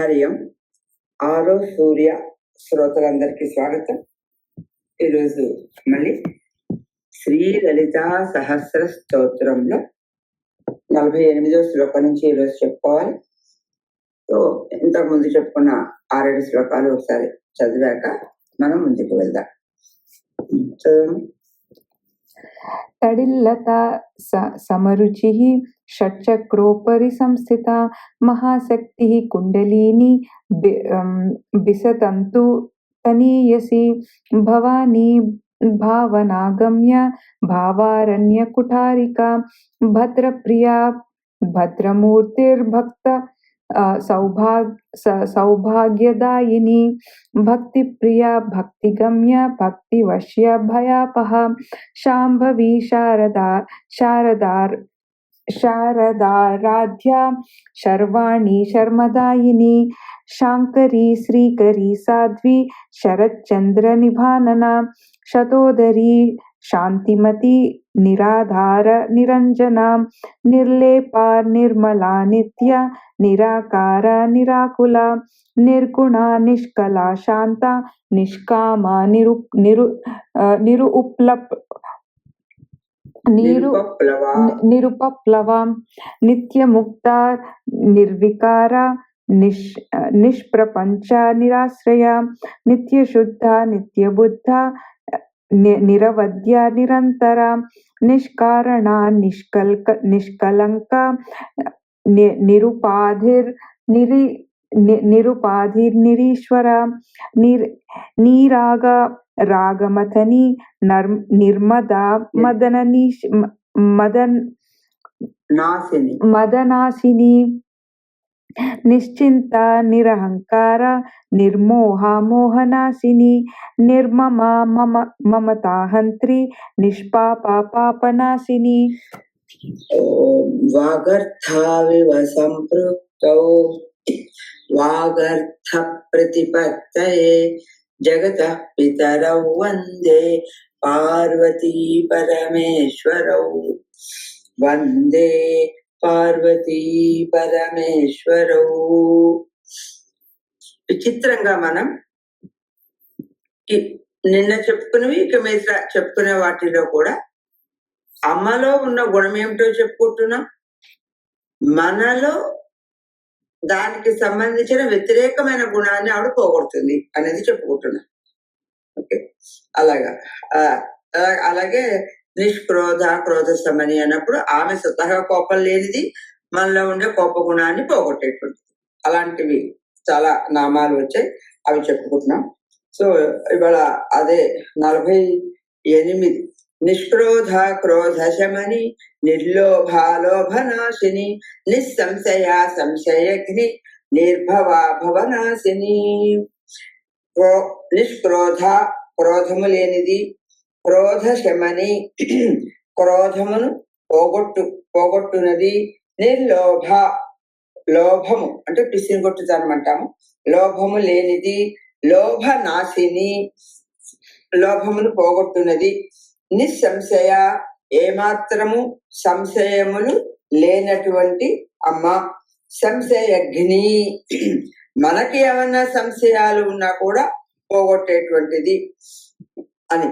హరియం ఆరో సూర్య శ్రోతలందరికీ స్వాగతం. ఈరోజు మళ్ళీ శ్రీ లలిత సహస్ర స్తోత్రంలో నలభై ఎనిమిదో శ్లోకం నుంచి ఈరోజు చెప్పుకోవాలి. సో ఇంతకుముందు చెప్పుకున్న ఆరేడు శ్లోకాలు ఒకసారి చదివాక మనం ముందుకు వెళ్దాం. చదువు తడిల్లత సమరుచి षट्चक्रोपरि संस्थिता महाशक्तिः कुण्डलिनी बि- अं, बिसतन्तु तनीयसी भवानी भावनागम्य भावारण्यकुठारिका भद्रप्रिया भद्रमूर्तिर्भक्त सौभाग सौभाग्यदायिनी भक्तिप्रिया भक्तिगम्य भक्तिवश्य भयापः शाम्भवी शारदा शारदार् शारदाराध्या, शर्वाणी, शर्मदायिनी शाङ्करी श्रीकरी, साध्वी, शरच्चन्द्रनिभानना, शतोदरी शान्तिमती निराधार, निरञ्जना, निर्लेपा, निर्मला, नित्या, निराकार, निराकुला, निर्गुणा, निष्कला शान्ता निष्कामा, निरु निरु निरु निरुपप्लवा। निरुपप्लवा नित्यमुक्ता निर्विकारा निष् निष्प्रपञ्चा निराश्रया नित्यशुद्धा नित्यबुद्धा नि, निरवध्य निरंतर निष्कारण निष्कल्क निष्कलङ्का नि, निरुपाधिर्निरि निरुपाधि निरीश्वर निर नीराग रागमथनी नर् निर्मदा मदननीश मदन मदनाशिनी निश्चिंता निरहंकार निर्मोह मोहनाशिनी निर्ममा मम ममता हंत्री निष्पापा पापनाशिनी वागर्थाविव संपृक्तौ వాగర్థ ప్రతిపత్తయే జగత పితరౌ వందే పార్వతీ పరమేశ్వరౌ వందే పార్వతీ పరమేశ్వరౌ విచిత్రంగా మనం నిన్న చెప్పుకున్నవి ఇక మీద చెప్పుకునే వాటిలో కూడా అమ్మలో ఉన్న గుణం ఏమిటో చెప్పుకుంటున్నాం. మనలో దానికి సంబంధించిన వ్యతిరేకమైన గుణాన్ని ఆవిడ పోగొడుతుంది అనేది చెప్పుకుంటున్నా. ఓకే? అలాగా. అలాగే నిష్క్రోధ క్రోధ సమని అన్నప్పుడు ఆమె స్వతహా కోపం లేనిది మనలో ఉండే కోప గుణాన్ని పోగొట్టేటువంటిది. అలాంటివి చాలా నామాలు వచ్చాయి అవి చెప్పుకుంటున్నాం. సో ఇవాళ అదే నలభై ఎనిమిది. నిష్క్రోధ క్రోధ శమని నిర్లోభాలోభనాశిని నిస్సంశయ సంశయగ్ని నిర్భవా భవనాశిని. నిష్క్రోధ క్రోధము లేనిది క్రోధ శమని క్రోధమును పోగొట్టు పోగొట్టునది. నిర్లోభ లోభము అంటే పిసిని కొట్టుతానం అంటాము లోభము లేనిది లోభ నాశిని లోభమును పోగొట్టునది. నిస్సంశయ ఏమాత్రము సంశయములు లేనటువంటి అమ్మ. సంశయగ్ని మనకి ఏమన్నా సంశయాలు ఉన్నా కూడా పోగొట్టేటువంటిది అని.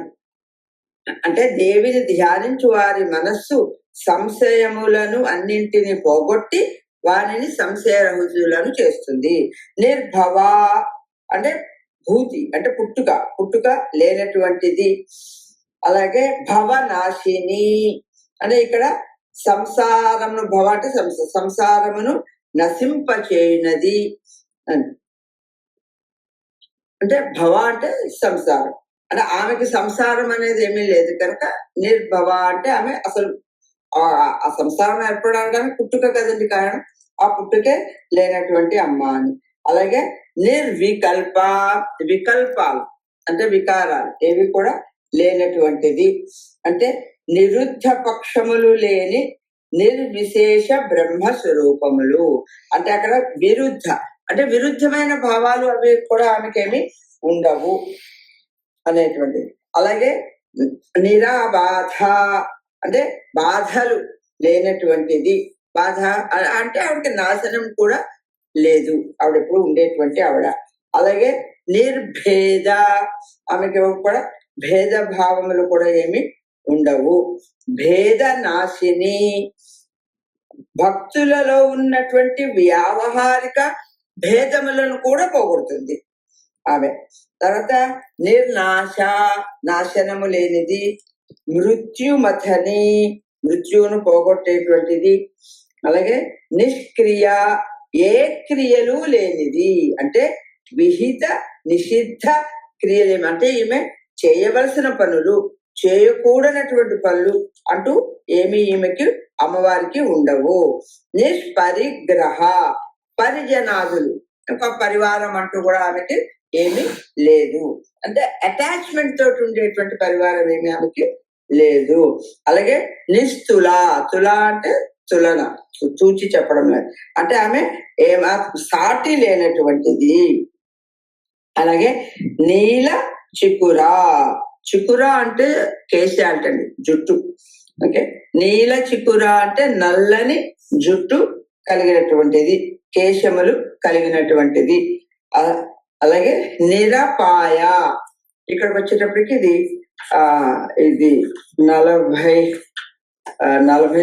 అంటే దేవిని ధ్యానించు వారి మనస్సు సంశయములను అన్నింటిని పోగొట్టి వారిని సంశయరహితులను చేస్తుంది. నిర్భవ అంటే భూతి అంటే పుట్టుక. పుట్టుక లేనటువంటిది. అలాగే భవనాశిని. అంటే ఇక్కడ సంసారమును భవ అంటే సంస- సంసారమును నశింపచేయునది అని. అంటే భవ అంటే సంసారం. అంటే ఆమెకి సంసారం అనేది ఏమీ లేదు కనుక నిర్భవ అంటే ఆమె అసలు ఆ ఆ సంసారం ఏర్పడడానికి పుట్టుక కదండి కారణం. ఆ పుట్టుకే లేనటువంటి అమ్మ అని. అలాగే నిర్వికల్ప వికల్పాలు అంటే వికారాలు. ఏవి కూడా లేనటువంటిది. అంటే నిరుద్ధ పక్షములు లేని నిర్విశేష బ్రహ్మ స్వరూపములు అంటే అక్కడ విరుద్ధ. అంటే విరుద్ధమైన భావాలు అవి కూడా ఆమెకేమి ఉండవు అనేటువంటిది. అలాగే నిరాబాధ. అంటే బాధలు లేనటువంటిది. బాధ అంటే ఆవిడకి నాశనం కూడా లేదు. ఆవిడ ఎప్పుడు ఉండేటువంటి ఆవిడ. అలాగే నిర్భేద. ఆమెకి కూడా భేద భావములు కూడా ఏమి ఉండవు. భేద నాశిని భక్తులలో ఉన్నటువంటి వ్యావహారిక భేదములను కూడా పోగొడుతుంది. ఆమె. తర్వాత నిర్నాశ నాశనము లేనిది మృత్యుమథని మృత్యువును పోగొట్టేటువంటిది. అలాగే నిష్క్రియ ఏ క్రియలు లేనిది. అంటే విహిత నిషిద్ధ క్రియలు అంటే ఈమె చేయవలసిన పనులు చేయకూడనటువంటి పనులు అంటూ ఏమి ఈమెకి అమ్మవారికి ఉండవు. నిష్పరిగ్రహ పరిజనాదులు. ఒక పరివారం అంటూ కూడా ఆమెకి ఏమి లేదు. అంటే అటాచ్మెంట్ తోటి ఉండేటువంటి పరివారం ఏమి ఆమెకి లేదు. అలాగే నిస్తుల తుల అంటే తులన. తూచి చెప్పడం లేదు. అంటే ఆమె ఏమా సాటి లేనటువంటిది. అలాగే నీల చికుర చికురా అంటే కేశాల్ట్ అండి జుట్టు. ఓకే? నీల చికుర అంటే నల్లని జుట్టు కలిగినటువంటిది కేశములు కలిగినటువంటిది. అలాగే నిరపాయ. ఇక్కడికి వచ్చేటప్పటికి ఇది ఆ ఇది నలభై నలభై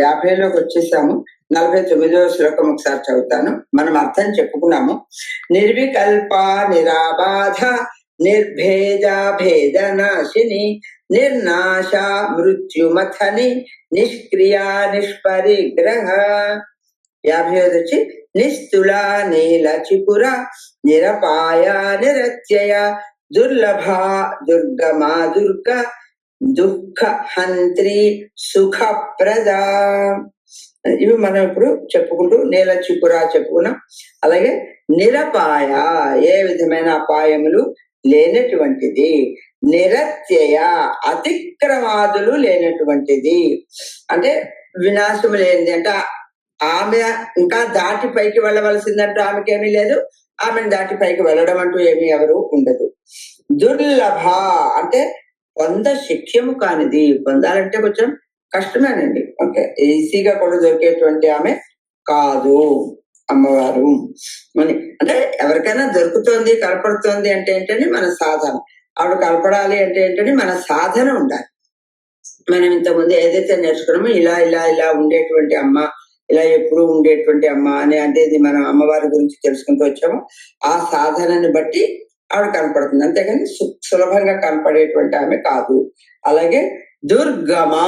యాభైలోకి వచ్చేసాము. నలభై తొమ్మిదవ శ్లోకం ఒకసారి చదువుతాను. మనం అర్థం చెప్పుకున్నాము. నిర్వికల్ప నిరాబాధ నిర్భేద భేద నాశిని నిర్నాశ మృత్యుమథని నిష్క్రియ నిష్పరిగ్రహ యాభై వచ్చి నిస్తుల నీల చిపుర నిరపాయ నిరత్యయ దుర్లభ దుర్గమా దుర్గ దుఃఖ హంత్రి సుఖప్రద। ఇవి మనం ఇప్పుడు చెప్పుకుంటూ నీల చిపుర చెప్పుకున్నాం. అలాగే నిరపాయ ఏ విధమైన అపాయములు? లేనటువంటిది. నిరత్యయ అతిక్రమాదులు లేనటువంటిది. అంటే వినాశము లేనిది. అంటే ఆమె ఇంకా దాటి పైకి వెళ్ళవలసిందంటూ ఆమెకేమీ లేదు. ఆమెను దాటి పైకి వెళ్ళడం అంటూ ఏమీ ఎవరు ఉండదు. దుర్లభ అంటే పొంద శిక్ష్యము కానిది. పొందాలంటే కొంచెం కష్టమేనండి. ఓకే ఈజీగా కూడా దొరికేటువంటి ఆమె కాదు. అమ్మవారు. అని అంటే ఎవరికైనా దొరుకుతోంది కనపడుతోంది అంటే ఏంటని మన సాధన. ఆవిడ కనపడాలి అంటే ఏంటని మన సాధన ఉండాలి. మనం ఇంతకుముందు ఏదైతే నేర్చుకున్నామో ఇలా ఇలా ఇలా ఉండేటువంటి అమ్మ ఇలా ఎప్పుడు ఉండేటువంటి అమ్మ అని అంటే ఇది మనం అమ్మవారి గురించి తెలుసుకుంటూ వచ్చామో. ఆ సాధనని బట్టి ఆవిడ కనపడుతుంది. అంతేగాని సులభంగా కనపడేటువంటి ఆమె కాదు. అలాగే దుర్గమా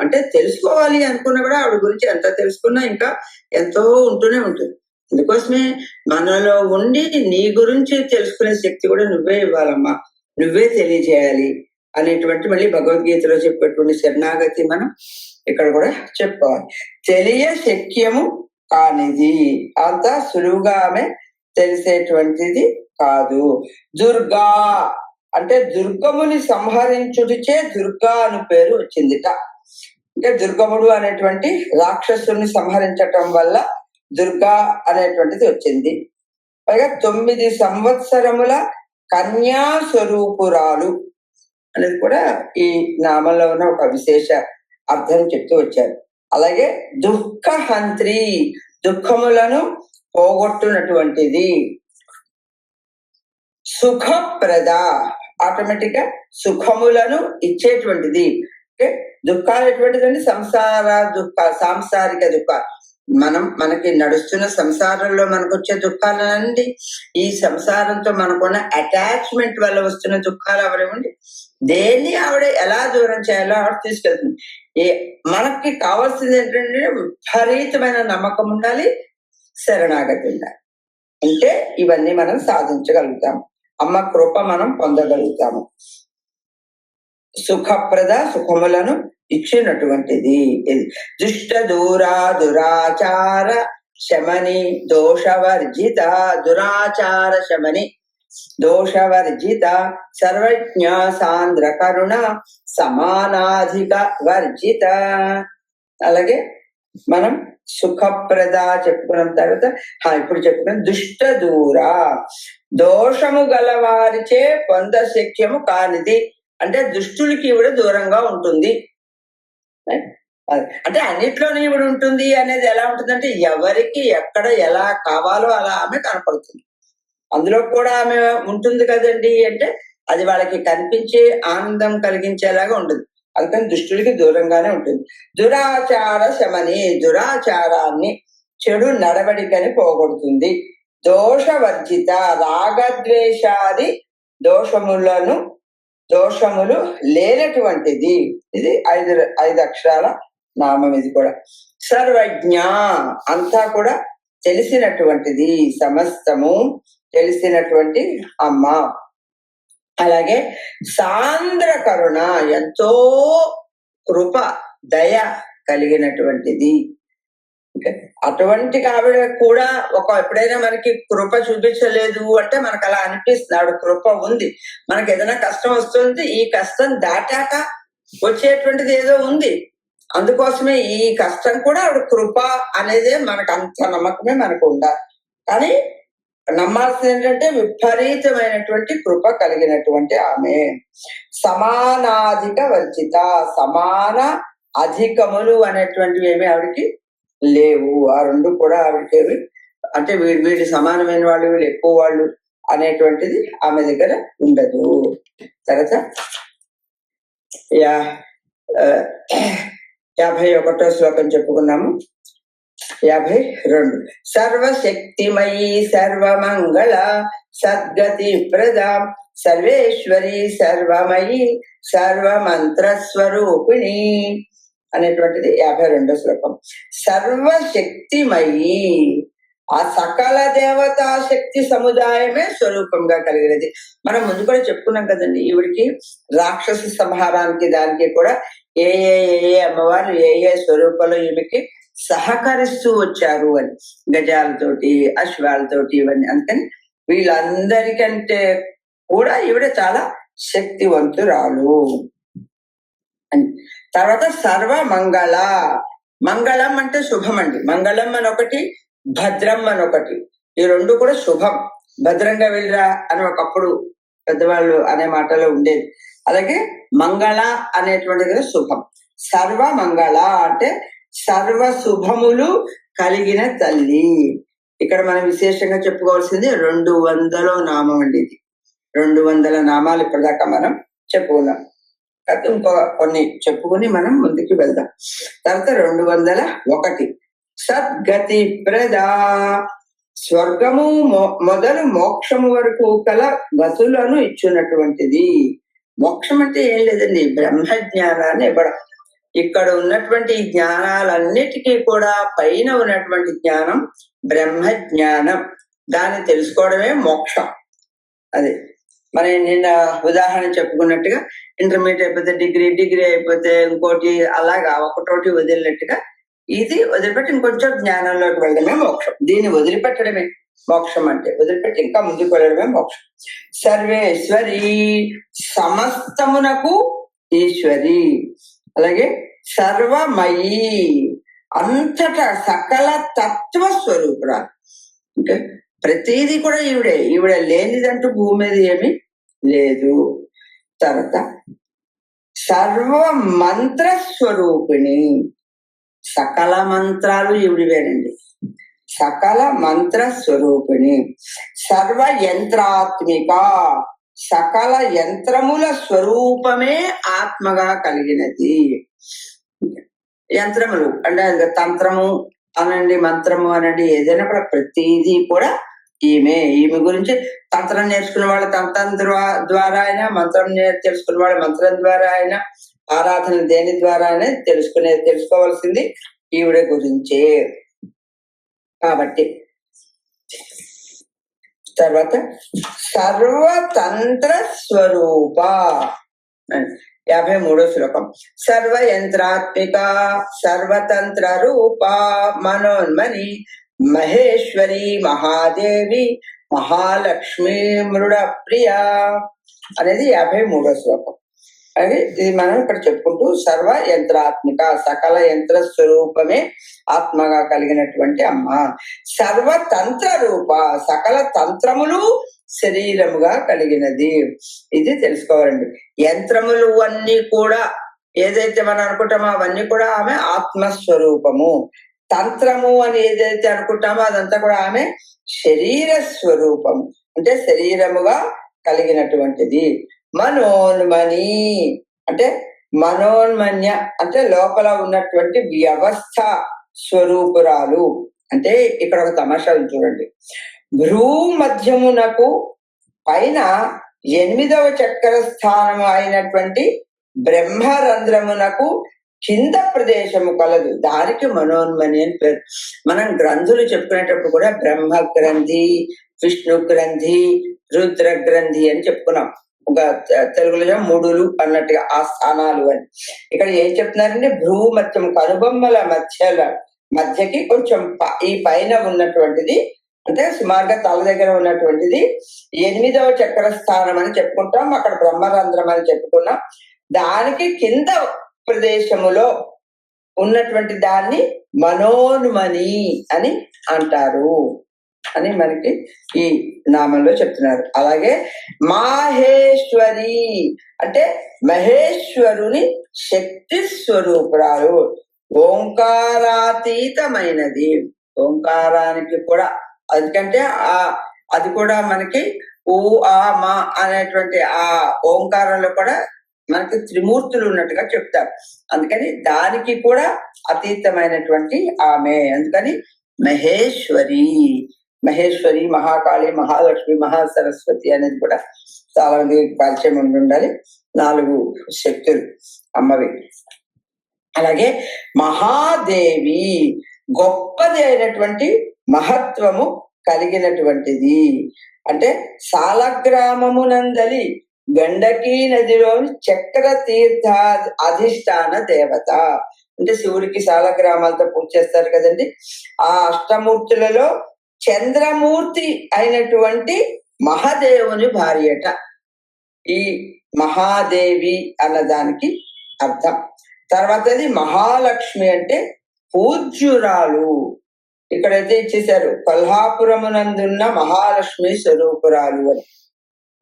అంటే తెలుసుకోవాలి అనుకున్నా కూడా ఆవిడ గురించి ఎంత తెలుసుకున్నా ఇంకా ఎంతో ఉంటూనే ఉంటుంది. అందుకోసమే మనలో ఉండి నీ గురించి తెలుసుకునే శక్తి కూడా నువ్వే ఇవ్వాలమ్మా. నువ్వే తెలియజేయాలి అనేటువంటి మళ్ళీ భగవద్గీతలో చెప్పేటువంటి శరణాగతి మనం ఇక్కడ కూడా చెప్పుకోవాలి. తెలియ శక్యము కానిది అంత సులువుగా ఆమె తెలిసేటువంటిది కాదు. దుర్గా అంటే దుర్గముని సంహరించుటిచే దుర్గా అని పేరు వచ్చిందిట. అంటే దుర్గముడు అనేటువంటి రాక్షసుని సంహరించటం వల్ల దుర్గా అనేటువంటిది వచ్చింది. పైగా తొమ్మిది సంవత్సరముల కన్యా స్వరూపురాలు అనేది కూడా ఈ నామంలో ఉన్న ఒక విశేష అర్థం చెప్తూ వచ్చారు. అలాగే దుఃఖహంత్రి దుఃఖములను పోగొట్టునటువంటిది. సుఖప్రద ఆటోమేటిక్గా సుఖములను ఇచ్చేటువంటిది. దుఃఖాలు ఎటువంటిదండి సంసార దుఃఖ సాంసారిక దుఃఖ. మనం మనకి నడుస్తున్న సంసారంలో మనకు వచ్చే దుఃఖాలండి ఈ సంసారంతో మనకున్న అటాచ్మెంట్ వల్ల వస్తున్న దుఃఖాలు అవరేమండి దేన్ని ఆవిడ ఎలా దూరం చేయాలో ఆవిడ తీసుకెళ్తుంది. ఏ మనకి కావాల్సింది ఏంటంటే విపరీతమైన నమ్మకం ఉండాలి శరణాగతి ఉండాలి. అంటే ఇవన్నీ మనం సాధించగలుగుతాము. అమ్మ కృప మనం పొందగలుగుతాము. సుఖప్రద సుఖములను ఇచ్చినటువంటిది. దుష్ట దూరా దురాచార శమని దోషవర్జిత దురాచార శమని దోషవర్జిత సర్వజ్ఞ సాంద్ర కరుణ సమానాధిక వర్జిత. అలాగే మనం సుఖప్రద చెప్పుకున్న తర్వాత ఇప్పుడు చెప్పుకున్న దుష్ట దూర దోషము గలవారిచే పొంద శక్యము కానిది. అంటే దుష్టులకి కూడా దూరంగా ఉంటుంది. అంటే అన్నిట్లోనే ఈవిడ ఉంటుంది అనేది ఎలా ఉంటుందంటే ఎవరికి ఎక్కడ ఎలా కావాలో అలా ఆమె కనపడుతుంది. అందులో కూడా ఆమె ఉంటుంది కదండి అంటే అది వాళ్ళకి కనిపించే ఆనందం కలిగించేలాగా ఉంటుంది. అందుకని దుష్టుడికి దూరంగానే ఉంటుంది. దురాచార శమని దురాచారాన్ని చెడు నడవడికని పోగొడుతుంది. దోషవర్జిత రాగద్వేషాది దోషములను దోషములు లేనటువంటిది. ఇది ఐదు ఐదు అక్షరాల నామం ఇది కూడా. సర్వజ్ఞ అంతా కూడా తెలిసినటువంటిది. సమస్తము తెలిసినటువంటి అమ్మ. అలాగే సాంద్ర కరుణ ఎంతో కృప దయ కలిగినటువంటిది. అటువంటి ఆవిడ కూడా ఒక ఎప్పుడైనా మనకి కృప చూపించలేదు అంటే మనకు అలా అనిపిస్తుంది. ఆవిడ కృప ఉంది. మనకి ఏదైనా కష్టం వస్తుంది ఈ కష్టం దాటాక వచ్చేటువంటిది ఏదో ఉంది. అందుకోసమే ఈ కష్టం కూడా ఆవిడ కృప అనేదే మనకు అంత నమ్మకమే మనకు ఉండాలి. కానీ నమ్మాల్సింది ఏంటంటే విపరీతమైనటువంటి కృప కలిగినటువంటి ఆమె. సమానాధిక వర్జిత సమాన అధికములు అనేటువంటివి ఏమి ఆవిడకి లేవు. ఆ రెండు కూడా ఆవిడకి. అంటే వీళ్ళు వీళ్ళు సమానమైన వాళ్ళు వీళ్ళు ఎక్కువ వాళ్ళు అనేటువంటిది ఆమె దగ్గర ఉండదు. తర్వాత యా యాభై ఒకటో శ్లోకం చెప్పుకున్నాము. యాభై రెండు. సర్వశక్తిమయీ సర్వమంగళ సద్గతి ప్రద. సర్వేశ్వరి సర్వమయీ సర్వమంత్ర స్వరూపిణి అనేటువంటిది యాభై రెండో శ్లోకం. సర్వశక్తిమయీ. ఆ సకల దేవతా శక్తి సముదాయమే స్వరూపంగా కలిగినది. మనం ముందు కూడా చెప్పుకున్నాం కదండి ఈవిడికి రాక్షస సంహారానికి దానికి కూడా ఏ ఏ ఏ ఏ అమ్మవారు ఏ ఏ స్వరూపంలో ఈమెకి సహకరిస్తూ వచ్చారు అని. గజాలతోటి అశ్వాలతోటి ఇవన్నీ. అందుకని వీళ్ళందరికంటే కూడా ఈవిడ చాలా శక్తివంతురాలు అని. తర్వాత సర్వ మంగళ మంగళం అంటే శుభం అండి మంగళం అని ఒకటి భద్రం అని ఒకటి ఈ రెండు కూడా శుభం. భద్రంగా వెళ్ళిరా అని ఒకప్పుడు పెద్దవాళ్ళు అనే మాటలో ఉండేది. అలాగే మంగళ అనేటువంటిది శుభం. సర్వ మంగళ అంటే సర్వ శుభములు కలిగిన తల్లి. ఇక్కడ మనం విశేషంగా చెప్పుకోవాల్సింది రెండు వందల నామం అండి ఇది. రెండు వందల నామాలు ఇప్పటిదాకా మనం చెప్పుకున్నాం. కాకపోతే ఇంకో కొన్ని చెప్పుకొని మనం ముందుకు వెళ్దాం. తర్వాత రెండు వందల ఒకటి. సద్గతి ప్రదా. స్వర్గము మొ- మొదలు మోక్షము వరకు కల గతులను ఇచ్చినటువంటిది. మోక్షం అంటే ఏం లేదండి బ్రహ్మ జ్ఞానాన్ని ఇవ్వడం. ఇక్కడ ఉన్నటువంటి జ్ఞానాలన్నిటికీ కూడా పైన ఉన్నటువంటి జ్ఞానం బ్రహ్మ జ్ఞానం దాన్ని తెలుసుకోవడమే మోక్షం. అది. మరి నిన్న ఉదాహరణ చెప్పుకున్నట్టుగా ఇంటర్మీడియట్ అయిపోతే డిగ్రీ డిగ్రీ అయిపోతే ఇంకోటి అలాగా ఒకటోటి వదిలినట్టుగా ఇది వదిలిపెట్టి ఇంకొంచెం జ్ఞానంలోకి వెళ్ళడమే మోక్షం. దీన్ని వదిలిపెట్టడమే మోక్షం అంటే వదిలిపెట్టి ఇంకా ముందుకు వెళ్ళడమే మోక్షం. సర్వేశ్వరి సమస్తమునకు ఈశ్వరి. అలాగే సర్వమయీ అంతటా సకల తత్వ స్వరూపురాలు అంటే ప్రతిదీ కూడా ఈవిడే ఈవిడ లేనిదంటూ భూమి మీద ఏమి లేదు. తర్వాత సర్వ మంత్ర స్వరూపిణి సకల మంత్రాలు ఈవిడివేనండి సకల మంత్ర స్వరూపిణి సర్వ యంత్రాత్మిక సకల యంత్రముల స్వరూపమే ఆత్మగా కలిగినది. యంత్రములు అంటే తంత్రము అనండి మంత్రము అనండి ఏదైనా కూడా ప్రతిదీ కూడా ఈమె ఈమె గురించి తంత్రం నేర్చుకున్న వాళ్ళు తంత్రం ద్వారా అయినా మంత్రం తెలుసుకున్న వాళ్ళు మంత్రం ద్వారా అయినా ఆరాధన దేని ద్వారా అయినా తెలుసుకునే తెలుసుకోవాల్సింది ఈవిడ గురించే. కాబట్టి తర్వాత సర్వతంత్ర స్వరూప యాభై మూడో శ్లోకం. సర్వ యంత్రాత్మిక సర్వతంత్ర రూప మనోన్మని మహేశ్వరి మహాదేవి మహాలక్ష్మి మృడ ప్రియ అనేది యాభై మూడో శ్లోకం. అది ఇది మనం ఇక్కడ చెప్పుకుంటూ సర్వ యంత్రాత్మిక సకల యంత్ర స్వరూపమే ఆత్మగా కలిగినటువంటి అమ్మ. సర్వతంత్ర రూప సకల తంత్రములు శరీరముగా కలిగినది. ఇది తెలుసుకోవాలండి. యంత్రములు అన్ని కూడా ఏదైతే మనం అనుకుంటామో అవన్నీ కూడా ఆమె ఆత్మస్వరూపము. తంత్రము అని ఏదైతే అనుకుంటామో అదంతా కూడా ఆమె శరీర స్వరూపం అంటే శరీరముగా కలిగినటువంటిది. మనోన్మని. అంటే మనోన్మన్య. అంటే లోపల ఉన్నటువంటి వ్యవస్థ స్వరూపురాలు. అంటే ఇక్కడ ఒక తమాషా చూడండి. భ్రూ మధ్యమునకు పైన ఎనిమిదవ చక్ర స్థానం అయినటువంటి బ్రహ్మరంధ్రమునకు కింద ప్రదేశము కలదు. దానికి మనోన్మని అని పేరు. మనం గ్రంథులు చెప్పుకునేటప్పుడు కూడా బ్రహ్మ గ్రంథి విష్ణు గ్రంథి రుద్ర గ్రంథి అని చెప్పుకున్నాం. ఒక తెలుగులో మూడులు అన్నట్టుగా ఆ స్థానాలు అని. ఇక్కడ ఏం చెప్తున్నారంటే భ్రూ మధ్యం కనుబొమ్మల మధ్యల మధ్యకి కొంచెం ఈ పైన ఉన్నటువంటిది అంటే సుమారుగా తల దగ్గర ఉన్నటువంటిది ఎనిమిదవ చక్ర స్థానం అని చెప్పుకుంటాం. అక్కడ బ్రహ్మరంధ్రం అని చెప్పుకున్నాం. దానికి కింద ప్రదేశములో ఉన్నటువంటి దాన్ని మనోన్మని అని అంటారు అని మనకి ఈ నామంలో చెప్తున్నారు. అలాగే మాహేశ్వరి అంటే మహేశ్వరుని శక్తి స్వరూపురాలు ఓంకారాతీతమైనది. ఓంకారానికి కూడా ఎందుకంటే ఆ అది కూడా మనకి ఊ ఆ మా అనేటువంటి ఆ ఓంకారంలో కూడా మనకి త్రిమూర్తులు ఉన్నట్టుగా చెప్తారు. అందుకని దానికి కూడా అతీతమైనటువంటి ఆమె. అందుకని మహేశ్వరి మహేశ్వరి మహాకాళి మహాలక్ష్మి మహాసరస్వతి అనేది కూడా చాలా మంది పరిచయం ఉండి ఉండాలి. నాలుగు శక్తులు అమ్మవి. అలాగే మహాదేవి గొప్పది అయినటువంటి మహత్వము కలిగినటువంటిది. అంటే సాలగ్రామమునందలి గండకీ నదిలోని చక్ర తీర్థ అధిష్టాన దేవత. అంటే శివుడికి సాలగ్రామాలతో పూజ చేస్తారు కదండి. ఆ అష్టమూర్తులలో చంద్రమూర్తి అయినటువంటి మహాదేవుని భార్యట. ఈ మహాదేవి అన్నదానికి అర్థం. తర్వాతది మహాలక్ష్మి అంటే పూజ్యురాలు. ఇక్కడైతే ఇచ్చేశారు కొల్హాపురమునందున్న మహాలక్ష్మి స్వరూపురాలు అని.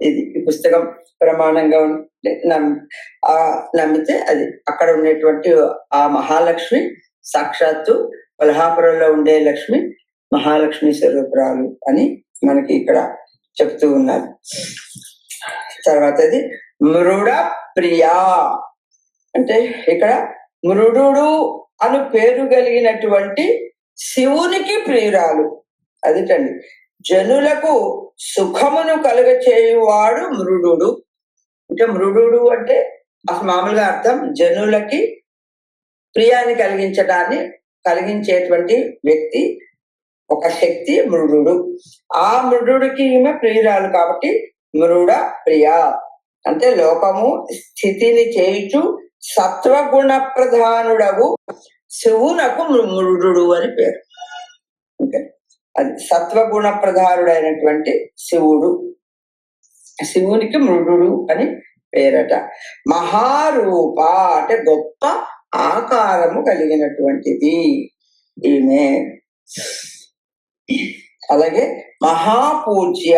ఇది ఈ పుస్తకం ప్రమాణంగా ఉంటే నమ్ ఆ నమ్మితే అది అక్కడ ఉండేటువంటి ఆ మహాలక్ష్మి సాక్షాత్తు కొల్హాపురంలో ఉండే లక్ష్మి మహాలక్ష్మి స్వరూపురాలు అని మనకి ఇక్కడ చెప్తూ ఉన్నారు. తర్వాతది మృడ ప్రియా అంటే ఇక్కడ మృడు అను పేరు కలిగినటువంటి శివునికి ప్రియురాలు. అదిటండి. జనులకు సుఖమును కలుగచేయువాడు మృడు అంటే మృడు అంటే అసలు మామూలుగా అర్థం జనులకి ప్రియాన్ని కలిగించడాన్ని కలిగించేటువంటి వ్యక్తి ఒక శక్తి మృడు ఆ మృడుకి ఈమె ప్రియురాలు కాబట్టి మృడ ప్రియ. అంటే లోకము స్థితిని చేయుచు సత్వగుణ ప్రధానుడవు శివునకు మృడు అని పేరు. అది సత్వగుణ ప్రధానుడైనటువంటి శివుడు. శివునికి మృడు అని పేరట. మహారూప అంటే గొప్ప ఆకారము కలిగినటువంటిది. ఈమె. అలాగే మహాపూజ్య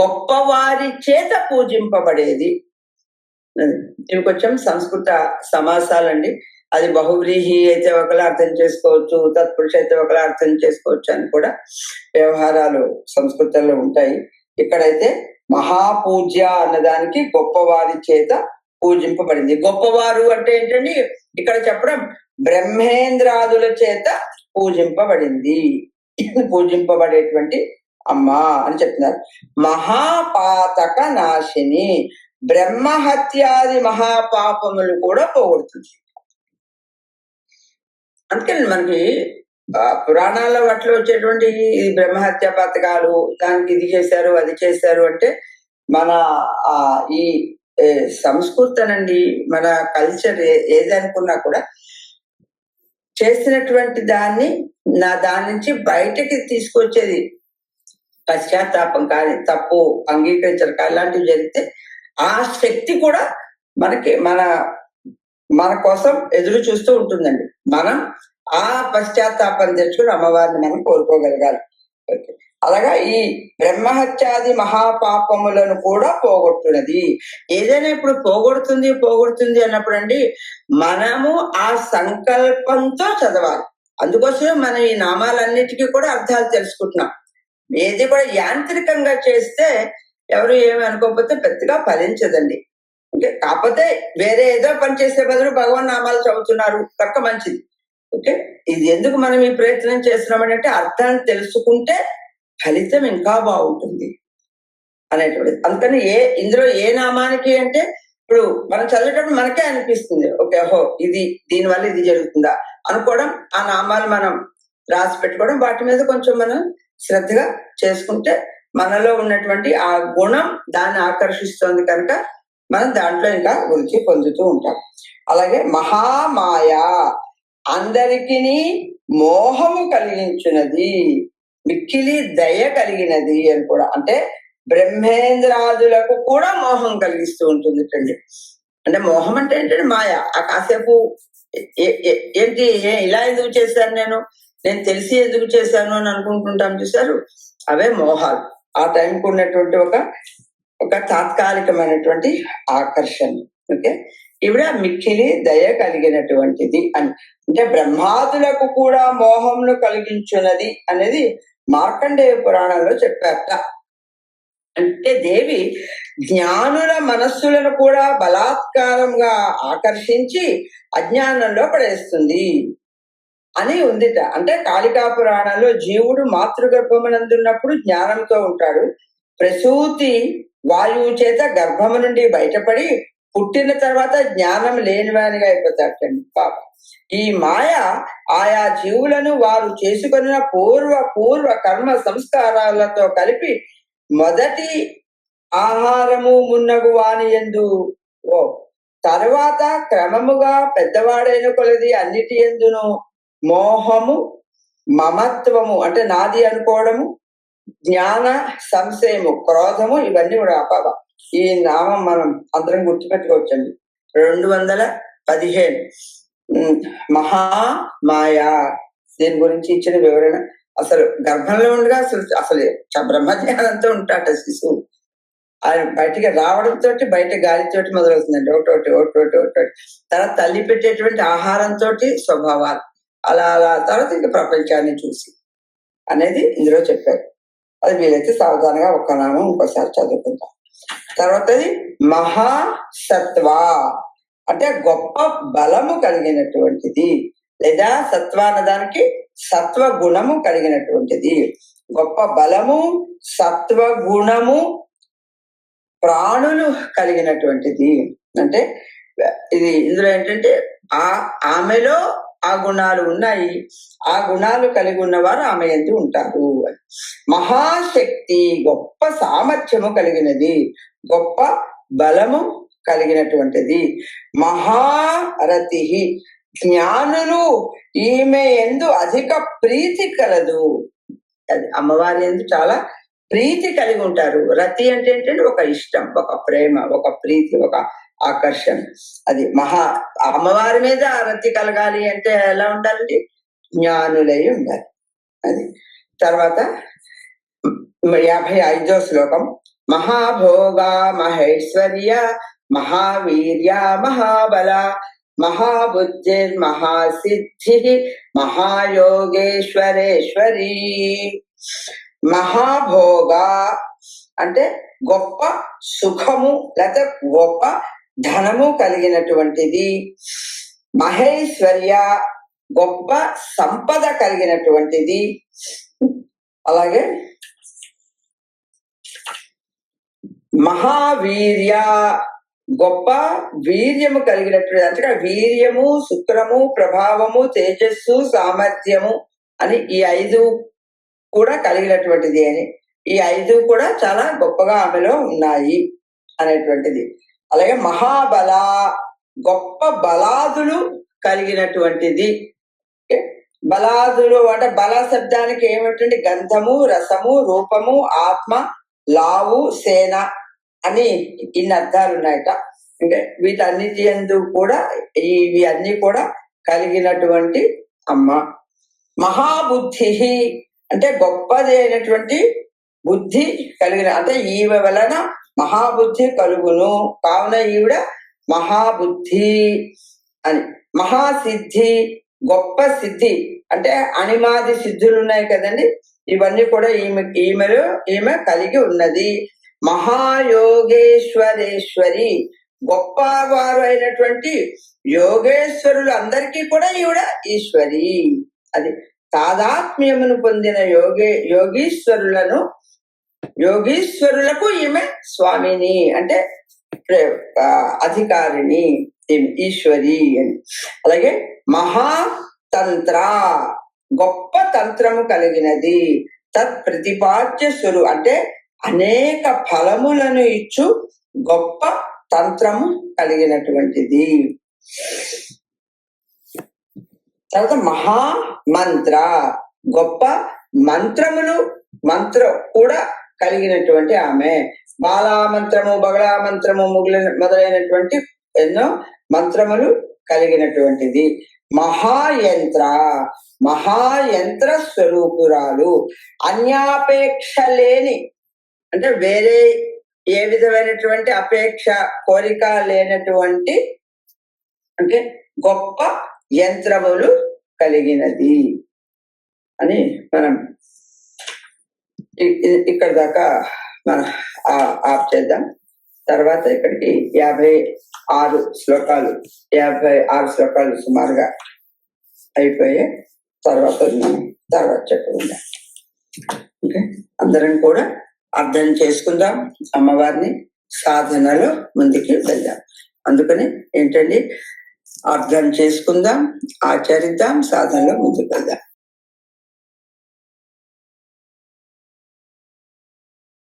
గొప్పవారి చేత పూజింపబడేది. ఇవి కొంచెం సంస్కృత సమాసాలండి. అది బహువ్రీహి అయితే ఒకలా అర్థం చేసుకోవచ్చు తత్పురుష అయితే ఒకలా అర్థం చేసుకోవచ్చు అని కూడా వ్యవహారాలు సంస్కృతంలో ఉంటాయి. ఇక్కడైతే మహాపూజ్య అన్నదానికి గొప్పవారి చేత పూజింపబడింది. గొప్పవారు అంటే ఏంటండి? ఇక్కడ చెప్పడం బ్రహ్మేంద్రాదుల చేత పూజింపబడింది. పూజింపబడేటువంటి అమ్మ అని చెప్తున్నారు. మహాపాతక నాశిని. బ్రహ్మహత్యాది మహాపాపములు కూడా పోగొడుతుంది. అందుకని మనకి పురాణాల వాటిలో వచ్చేటువంటి ఇది బ్రహ్మహత్య పథకాలు దానికి ఇది చేశారు అది చేశారు అంటే మన ఆ ఈ సంస్కృతి సంస్కృతనండి మన కల్చర్ ఏదనుకున్నా కూడా చేసినటువంటి దాన్ని నా దాని నుంచి బయటకి తీసుకొచ్చేది పశ్చాత్తాపం కానీ తప్పు అంగీకరించడం కానీ ఇలాంటివి జరిగితే ఆ శక్తి కూడా మనకి మన మన కోసం ఎదురు చూస్తూ ఉంటుందండి. మనం ఆ పశ్చాత్తాపం తెచ్చుకుని అమ్మవారిని మనం కోరుకోగలగాలి. అలాగా ఈ బ్రహ్మహత్యాది మహాపాపములను కూడా పోగొట్టున్నది. ఏదైనా ఇప్పుడు పోగొడుతుంది పోగొడుతుంది అన్నప్పుడు అండి మనము ఆ సంకల్పంతో చదవాలి. అందుకోసమే మనం ఈ నామాలన్నిటికీ కూడా అర్థాలు తెలుసుకుంటున్నాం. ఏది కూడా యాంత్రికంగా చేస్తే ఎవరు ఏమి అనుకోకపోతే పెద్దగా ఫలించదండి. ఓకే? కాకపోతే వేరే ఏదో పని చేసే బదులు భగవాన్ నామాలు చదువుతున్నారు. తక్కువ మంచిది. ఓకే? ఇది ఎందుకు మనం ఈ ప్రయత్నం చేస్తున్నామంటే అర్థాన్ని తెలుసుకుంటే ఫలితం ఇంకా బాగుంటుంది అనేటువంటిది. అందుకని ఏ ఇందులో ఏ నామానికి అంటే ఇప్పుడు మనం చదివేటప్పుడు మనకే అనిపిస్తుంది. ఓకే ఓహో ఇది దీని వల్ల ఇది జరుగుతుందా? అనుకోవడం ఆ నామాలు మనం రాసి పెట్టుకోవడం వాటి మీద కొంచెం మనం శ్రద్ధగా చేసుకుంటే మనలో ఉన్నటువంటి ఆ గుణం దాన్ని ఆకర్షిస్తోంది కనుక మనం దాంట్లో ఇంకా వృద్ధి పొందుతూ ఉంటాం. అలాగే మహామాయ అందరికీ మోహము కలిగించినది మిక్కిలి దయ కలిగినది అని కూడా. అంటే బ్రహ్మేంద్రాదులకు కూడా మోహం కలిగిస్తూ ఉంటుంది అండి అంటే మోహం అంటే ఏంటంటే మాయ. ఆ కాసేపు ఏంటి ఏ- ఇలా ఎందుకు చేశాను నేను? నేను తెలిసి ఎందుకు చేశాను అని అనుకుంటుంటాం చూసారు అవే మోహాలు. ఆ టైంకి ఉన్నటువంటి ఒక ఒక తాత్కాలికమైనటువంటి ఆకర్షణ. ఓకే? ఇవిడ మిక్కిలి దయ కలిగినటువంటిది అని. అంటే బ్రహ్మాదులకు కూడా మోహంను కలిగించున్నది అనేది మార్కండేయ పురాణంలో చెప్పారట. అంటే దేవి జ్ఞానుల మనస్సులను కూడా బలాత్కారంగా ఆకర్షించి అజ్ఞానంలో పడేస్తుంది అని ఉందిట. అంటే కాళికా పురాణంలో జీవుడు మాతృగర్భమునందున్నప్పుడు జ్ఞానంతో ఉంటాడు. ప్రసూతి వాయువు చేత గర్భము నుండి బయటపడి పుట్టిన తర్వాత జ్ఞానం లేనివానిగా అయిపోతాడండి పాప. ఈ మాయ ఆయా జీవులను వారు చేసుకున్న పూర్వ పూర్వ కర్మ సంస్కారాలతో కలిపి మొదటి ఆహారము మున్నగు వాని ఎందు ఓ తర్వాత క్రమముగా పెద్దవాడైన కొలది అన్నిటి ఎందును మోహము మమత్వము అంటే నాది అనుకోవడము జ్ఞాన సంశయము క్రోధము ఇవన్నీ కూడా అపావ. ఈ నామం మనం అందరం గుర్తుపెట్టుకోవచ్చండి. రెండు వందల పదిహేను. మహా మాయా. దీని గురించి ఇచ్చిన వివరణ అసలు గర్భంలో ఉండగా అసలు అసలు బ్రహ్మ బ్రహ్మజ్ఞానంతో ఉంటాట శిశువు. ఆయన బయటికి రావడంతో బయట గాలితోటి మొదలవుతుందండి. ఒకటోటి ఒకటోటి ఒకటోటి తర్వాత తల్లి పెట్టేటువంటి ఆహారంతో స్వభావాలు. అలా అలా తర్వాత ఇంకా ప్రపంచాన్ని చూసి. అనేది ఇందులో చెప్పారు. అది వీలైతే సావధానంగా ఒక్క నామం ఇంకోసారి చదువుకుంటాం. తర్వాతది మహాసత్వ. అంటే గొప్ప బలము కలిగినటువంటిది. లేదా సత్వ అన్నదానికి సత్వ గుణము కలిగినటువంటిది. గొప్ప బలము సత్వ గుణము ప్రాణులు కలిగినటువంటిది. అంటే ఇది ఇందులో ఏంటంటే ఆ ఆమెలో ఆ గుణాలు ఉన్నాయి. ఆ గుణాలు కలిగి ఉన్నవారు ఆమె ఎందు ఉంటారు మహాశక్తి గొప్ప సామర్థ్యము కలిగినది. గొప్ప బలము కలిగినటువంటిది. మహారతి జ్ఞానులు ఈమె ఎందు అధిక ప్రీతి కలదు. అది అమ్మవారి ఎందు చాలా ప్రీతి కలిగి ఉంటారు. రతి అంటే ఏంటంటే ఒక ఇష్టం ఒక ప్రేమ ఒక ప్రీతి ఒక ఆకర్షణ. అది మహా అమ్మవారి మీద ఆ రతి కలగాలి అంటే ఎలా ఉండాలండి? జ్ఞానులై ఉండాలి. అది తర్వాత యాభై ఐదో శ్లోకం. మహాభోగా మహేశ్వర్య మహావీర్య మహాబల మహాబుద్ధిర్ మహాసిద్ధి మహాయోగేశ్వరేశ్వరి. మహాభోగా అంటే గొప్ప సుఖము లేకపోతే గొప్ప ధనము కలిగినటువంటిది మహేశ్వర్య గొప్ప సంపద కలిగినటువంటిది. అలాగే మహావీర్య గొప్ప వీర్యము కలిగినటువంటి అంటే వీర్యము శుక్రము ప్రభావము తేజస్సు సామర్థ్యము అని ఈ ఐదు కూడా కలిగినటువంటిది అని. ఈ ఐదు కూడా చాలా గొప్పగా ఆమెలో ఉన్నాయి అనేటువంటిది. అలాగే మహాబల గొప్ప బలాదులు కలిగినటువంటిది. బలాదులు అంటే బల శబ్దానికి ఏమిటంటే గంధము రసము రూపము ఆత్మ లావు సేన అని ఇన్ని అర్థాలు ఉన్నాయట. అంటే వీటన్నిటి ఎందు కూడా ఇవి అన్ని కూడా కలిగినటువంటి అమ్మ. మహాబుద్ధి అంటే గొప్పది అయినటువంటి బుద్ధి కలిగిన అంటే ఈమె వలన మహాబుద్ధి కలుగును. కావున ఈవిడ మహాబుద్ధి అని. మహాసిద్ధి గొప్ప సిద్ధి. అంటే అనిమాది సిద్ధులు ఉన్నాయి కదండి. ఇవన్నీ కూడా ఈమె ఈమెలో ఈమె కలిగి ఉన్నది. మహాయోగేశ్వరేశ్వరి. గొప్ప వారు అయినటువంటి యోగేశ్వరులు అందరికీ కూడా ఈవిడ ఈశ్వరి. అది తాదాత్మ్యమును పొందిన యోగే యోగీశ్వరులను యోగీశ్వరులకు ఈమె స్వామిని అంటే అధికారిని ఈశ్వరి అని. అలాగే మహాతంత్ర గొప్ప తంత్రము కలిగినది. తత్ ప్రతిపాద్య స్వరు అంటే అనేక ఫలములను ఇచ్చు గొప్ప తంత్రము కలిగినటువంటిది. తర్వాత మహా మంత్ర గొప్ప మంత్రములు మంత్రం కూడా కలిగినటువంటి ఆమె. బాలా మంత్రము బగళా మంత్రము మొదలైన మొదలైనటువంటి ఎన్నో మంత్రములు కలిగినటువంటిది. మహాయంత్ర మహాయంత్ర స్వరూపురాలు. అన్యాపేక్ష లేని అంటే వేరే ఏ విధమైనటువంటి అపేక్ష కోరిక లేనటువంటి అంటే గొప్ప యంత్రములు కలిగినది అని మనం ఇక్కడ దాకా మనం ఆ- ఆఫ్ చేద్దాం. తర్వాత ఇక్కడికి యాభై ఆరు శ్లోకాలు యాభై ఆరు శ్లోకాలు సుమారుగా అయిపోయాయి. తర్వాత మనం తర్వాత చెప్పుకుందాం. ఓకే? అందరం కూడా అర్థం చేసుకుందాం అమ్మవారిని సాధనలో ముందుకి వెళ్దాం. అందుకని ఏంటండి? అర్థం చేసుకుందాం ఆచరిద్దాం సాధనలో ముందుకు వెళ్దాం.